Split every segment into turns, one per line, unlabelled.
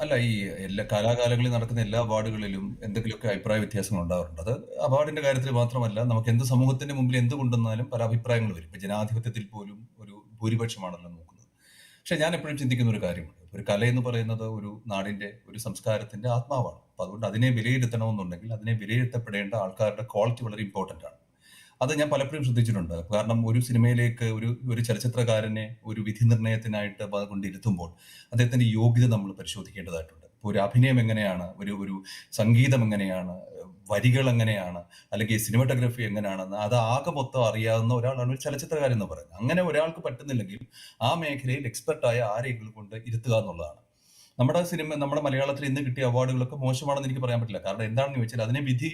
അല്ല ഈ എല്ലാ കലാകാലങ്ങളിൽ നടക്കുന്ന എല്ലാ അവാർഡുകളിലും എന്തെങ്കിലുമൊക്കെ അഭിപ്രായ വ്യത്യാസങ്ങൾ ഉണ്ടാവാറുണ്ട്. അത് അവാർഡിന്റെ കാര്യത്തിൽ മാത്രമല്ല നമുക്ക് എന്ത് സമൂഹത്തിന്റെ മുമ്പിൽ എന്ത് കൊണ്ടുവന്നാലും പല അഭിപ്രായങ്ങൾ വരും. ഇപ്പൊ ജനാധിപത്യത്തിൽ പോലും ഒരു ഭൂരിപക്ഷമാണല്ലോ നോക്കുന്നത്. പക്ഷെ ഞാൻ എപ്പോഴും ചിന്തിക്കുന്ന ഒരു കാര്യമുണ്ട്. ഒരു കല എന്ന് പറയുന്നത് ഒരു നാടിന്റെ ഒരു സംസ്കാരത്തിന്റെ ആത്മാവാണ്. അപ്പൊ അതുകൊണ്ട് അതിനെ വിലയിരുത്തണമെന്നുണ്ടെങ്കിൽ അതിനെ വിലയിരുത്തപ്പെടേണ്ട ആൾക്കാരുടെ ക്വാളിറ്റി വളരെ ഇമ്പോർട്ടന്റ് ആണ്. അത് ഞാൻ പലപ്പോഴും ശ്രദ്ധിച്ചിട്ടുണ്ട്. കാരണം ഒരു സിനിമയിലേക്ക് ഒരു ഒരു ചലച്ചിത്രകാരനെ ഒരു വിധി നിർണയത്തിനായിട്ട് കൊണ്ടിരുത്തുമ്പോൾ അദ്ദേഹത്തിന്റെ യോഗ്യത നമ്മൾ പരിശോധിക്കേണ്ടതായിട്ടുണ്ട്. ഇപ്പോൾ ഒരു അഭിനയം എങ്ങനെയാണ്? ഒരു ഒരു സംഗീതം എങ്ങനെയാണ്? വരികൾ എങ്ങനെയാണ്? അല്ലെങ്കിൽ സിനിമാറ്റോഗ്രഫി എങ്ങനെയാണെന്ന് അത് ആകെ മൊത്തം അറിയാവുന്ന ഒരാളാണ് ഒരു ചലച്ചിത്രകാരൻ എന്ന് പറയുന്നത്. അങ്ങനെ ഒരാൾക്ക് പറ്റുന്നില്ലെങ്കിൽ ആ മേഖലയിൽ എക്സ്പെർട്ടായ ആരെങ്കിലും കൊണ്ട് ഇരുത്തുക എന്നുള്ളതാണ്. നമ്മുടെ സിനിമ നമ്മുടെ മലയാളത്തിൽ ഇന്ന് കിട്ടിയ അവാർഡുകളൊക്കെ മോശമാണെന്ന് എനിക്ക് പറയാൻ പറ്റില്ല. കാരണം എന്താണെന്ന് ചോദിച്ചാൽ അതിനെ വിധി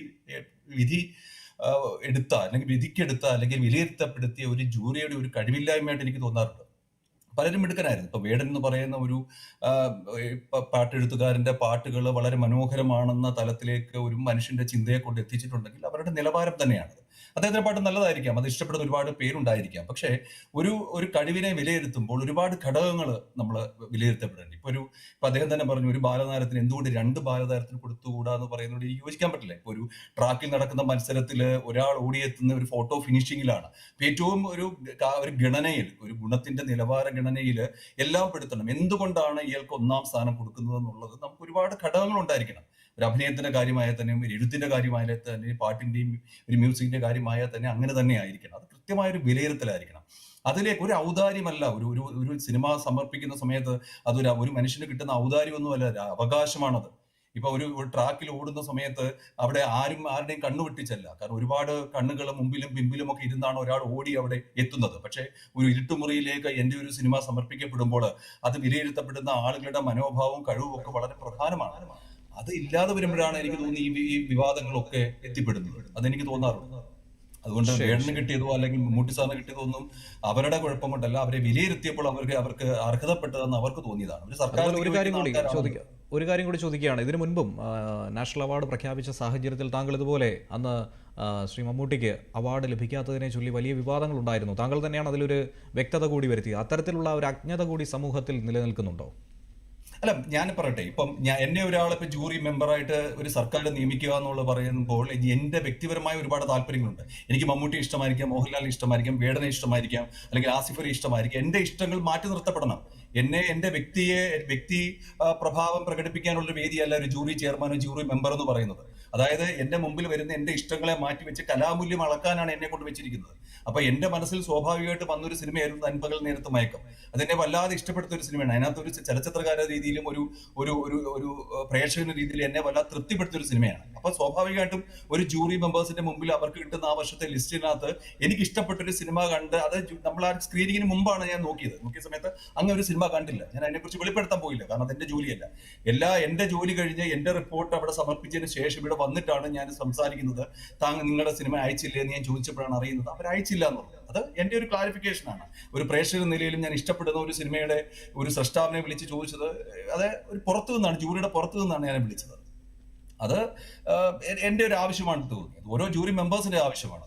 വിധി എടുത്ത അല്ലെങ്കിൽ വിധിക്കെടുത്ത അല്ലെങ്കിൽ വിലയിരുത്തപ്പെടുത്തിയ ഒരു ജൂറിയുടെ ഒരു കഴിവില്ലായ്മയായിട്ട് എനിക്ക് തോന്നാറുണ്ട്. പലരും മിടുക്കനായിരുന്നു. ഇപ്പൊ വേടൻ എന്ന് പറയുന്ന ഒരു പാട്ടെഴുത്തുകാരന്റെ പാട്ടുകൾ വളരെ മനോഹരമാണെന്ന തലത്തിലേക്ക് ഒരു മനുഷ്യന്റെ ചിന്തയെ കൊണ്ട് എത്തിച്ചിട്ടുണ്ടെങ്കിൽ അവരുടെ നിലവാരം തന്നെയാണ്. അദ്ദേഹത്തിന്റെ പാട്ട് നല്ലതായിരിക്കാം. അത് ഇഷ്ടപ്പെടുന്ന ഒരുപാട് പേരുണ്ടായിരിക്കാം. പക്ഷേ ഒരു ഒരു കഴിവിനെ വിലയിരുത്തുമ്പോൾ ഒരുപാട് ഘടകങ്ങൾ നമ്മൾ വിലയിരുത്തപ്പെടേണ്ടി ഇപ്പൊ ഒരു ഇപ്പൊ അദ്ദേഹം തന്നെ പറഞ്ഞു ഒരു ബാലതാരത്തിന് എന്തുകൊണ്ട് രണ്ട് ബാലതാരത്തിന് കൊടുത്തുകൂടാ എന്ന് പറയുന്നതോട് യോജിക്കാൻ പറ്റില്ല. ഇപ്പൊ ഒരു ട്രാക്കിൽ നടക്കുന്ന മത്സരത്തിൽ ഒരാൾ ഓടിയെത്തുന്ന ഒരു ഫോട്ടോ ഫിനിഷിങ്ങിലാണ്. ഏറ്റവും ഒരു ഒരു ഗണനയിൽ ഒരു ഗുണത്തിന്റെ നിലവാര ഗണനയിൽ എല്ലാം പെടുത്തണം. എന്തുകൊണ്ടാണ് ഇയാൾക്ക് ഒന്നാം സ്ഥാനം കൊടുക്കുന്നത് എന്നുള്ളത് നമുക്ക് ഒരുപാട് ഘടകങ്ങൾ ഉണ്ടായിരിക്കണം. ഒരു അഭിനയത്തിന്റെ കാര്യമായാൽ തന്നെ ഒരു എഴുത്തിന്റെ കാര്യമായാലും തന്നെ പാട്ടിന്റെയും ഒരു മ്യൂസിക്കിന്റെ കാര്യമായാൽ തന്നെ അങ്ങനെ തന്നെ ആയിരിക്കണം. അത് കൃത്യമായ ഒരു വിലയിരുത്തലായിരിക്കണം. അതിലേക്ക് ഒരു ഔദാര്യമല്ല. ഒരു ഒരു ഒരു സിനിമ സമർപ്പിക്കുന്ന സമയത്ത് അതൊരു ഒരു മനുഷ്യന് കിട്ടുന്ന ഔദാര്യമൊന്നുമല്ല. അവകാശമാണത്. ഇപ്പൊ ഒരു ട്രാക്കിൽ ഓടുന്ന സമയത്ത് അവിടെ ആരും ആരുടെയും കണ്ണു വെട്ടിച്ചല്ല. കാരണം ഒരുപാട് കണ്ണുകൾ മുമ്പിലും പിമ്പിലും ഒക്കെ ഇരുന്നാണ് ഒരാൾ ഓടി അവിടെ എത്തുന്നത്. പക്ഷേ ഒരു ഇരുട്ടുമുറിയിലേക്ക് എന്റെ ഒരു സിനിമ സമർപ്പിക്കപ്പെടുമ്പോൾ അത് വിലയിരുത്തപ്പെടുന്ന ആളുകളുടെ മനോഭാവവും കഴിവും ഒക്കെ വളരെ പ്രധാനമാണ്. അത് ഇല്ലാതെ വരുമ്പോഴാണ് എനിക്ക് തോന്നുന്നത് ഈ വിവാദങ്ങളൊക്കെ എത്തിപ്പെടുന്നത്. അതെനിക്ക് തോന്നാറുണ്ട്. അതുകൊണ്ട് വേടന് കിട്ടിയതോ അല്ലെങ്കിൽ മമ്മൂട്ടി സാറിന് കിട്ടിയതോ ഒന്നും അവരുടെ കുഴപ്പം കൊണ്ടല്ല അവരെ വിലയിരുത്തിയപ്പോൾ അവർക്ക് അവർക്ക് അർഹതപ്പെട്ടതെന്ന് അവർക്ക് തോന്നിയതാണ്. ഒരു സർക്കാർ
ഒരു കാര്യം കൂടി ചോദിക്കാം ഒരു കാര്യം കൂടി ചോദിക്കുകയാണ്. ഇതിനു മുൻപും നാഷണൽ അവാർഡ് പ്രഖ്യാപിച്ച സാഹചര്യത്തിൽ താങ്കൾ ഇതുപോലെ അന്ന് ശ്രീ മമ്മൂട്ടിക്ക് അവാർഡ് ലഭിക്കാത്തതിനെ ചൊല്ലി വലിയ വിവാദങ്ങൾ ഉണ്ടായിരുന്നു താങ്കൾ തന്നെയാണ് അതിലൊരു വ്യക്തത കൂടി വരുത്തിയത്. അത്തരത്തിലുള്ള ഒരു അജ്ഞത കൂടി സമൂഹത്തിൽ നിലനിൽക്കുന്നുണ്ടോ?
അല്ല ഞാൻ പറയട്ടെ. ഇപ്പം ഞാൻ എന്നെ ഒരാൾ ഇപ്പൊ ജൂറി മെമ്പറായിട്ട് ഒരു സർക്കാർ നിയമിക്കുക എന്നുള്ളത് പറയുമ്പോൾ എന്റെ വ്യക്തിപരമായ ഒരുപാട് താല്പര്യങ്ങളുണ്ട്. എനിക്ക് മമ്മൂട്ടി ഇഷ്ടമായിരിക്കാം മോഹൻലാൽ ഇഷ്ടമായിരിക്കാം വേടനെ ഇഷ്ടമായിരിക്കാം അല്ലെങ്കിൽ ആസിഫലി ഇഷ്ടമായിരിക്കാം. എന്റെ ഇഷ്ടങ്ങൾ മാറ്റി നിർത്തപ്പെടണം. എന്നെ എന്റെ വ്യക്തിയെ വ്യക്തി പ്രഭാവം പ്രകടിപ്പിക്കാനുള്ള ഒരു വേദിയല്ല ഒരു ജൂറി ചെയർമാനോ ജൂറി മെമ്പർ എന്ന് പറയുന്നത്. അതായത് എന്റെ മുമ്പിൽ വരുന്ന എന്റെ ഇഷ്ടങ്ങളെ മാറ്റി വെച്ച് കലാമൂല്യം അളക്കാനാണ് എന്നെ കൊണ്ട് വെച്ചിരിക്കുന്നത്. അപ്പൊ എന്റെ മനസ്സിൽ സ്വാഭാവികമായിട്ട് വന്നൊരു സിനിമയായിരുന്നു അൻപകൽ നേരത്തെ മയക്കം. അതെന്നെ വല്ലാതെ ഇഷ്ടപ്പെടുത്ത ഒരു സിനിമയാണ്. അതിനകത്ത് ഒരു ചലച്ചിത്രകാര രീതിയിലും ഒരു ഒരു ഒരു ഒരു പ്രേക്ഷകന രീതിയിൽ എന്നെ വല്ലാതെ തൃപ്തിപ്പെടുത്തിയ ഒരു സിനിമയാണ്. അപ്പൊ സ്വാഭാവികമായിട്ടും ഒരു ജൂറി മെമ്പേഴ്സിന്റെ മുമ്പിൽ അവർക്ക് കിട്ടുന്ന ആ വർഷത്തെ ലിസ്റ്റിനകത്ത് എനിക്ക് ഇഷ്ടപ്പെട്ടൊരു സിനിമ കണ്ട് അത് നമ്മൾ ആ സ്ക്രീനിങ്ങിന് മുമ്പാണ് ഞാൻ നോക്കിയത്. നോക്കിയ സമയത്ത് അങ്ങനെ ഒരു സിനിമ കണ്ടില്ല. ഞാൻ അതിനെക്കുറിച്ച് വെളിപ്പെടുത്താൻ പോയില്ല. കാരണം അതെന്റെ ജോലിയല്ല. എല്ലാ എന്റെ ജോലി കഴിഞ്ഞ് എന്റെ റിപ്പോർട്ട് അവിടെ സമർപ്പിച്ചതിന് ശേഷം ഇവിടെ വന്നിട്ടാണ് ഞാൻ സംസാരിക്കുന്നത്. താങ്കൾ നിങ്ങളുടെ സിനിമ അയച്ചില്ലേ എന്ന് ഞാൻ ചോദിച്ചപ്പോഴാണ് അറിയുന്നത്. അവർ അയച്ചില്ല എന്നുള്ളത് അത് എന്റെ ഒരു ക്ലാരിഫിക്കേഷൻ ആണ്. ഒരു പ്രേക്ഷക നിലയിലും ഞാൻ ഇഷ്ടപ്പെടുന്ന ഒരു സിനിമയുടെ ഒരു സൃഷ്ടാവിനെ വിളിച്ച് ചോദിച്ചത് അത് ഒരു പുറത്തു നിന്നാണ് ജൂറിയുടെ പുറത്തു നിന്നാണ് ഞാൻ വിളിച്ചത്. അത് എന്റെ ഒരു ആവശ്യമാണ് തോന്നിയത് ഓരോ ജൂറി മെമ്പേഴ്സിന്റെ ആവശ്യമാണ്.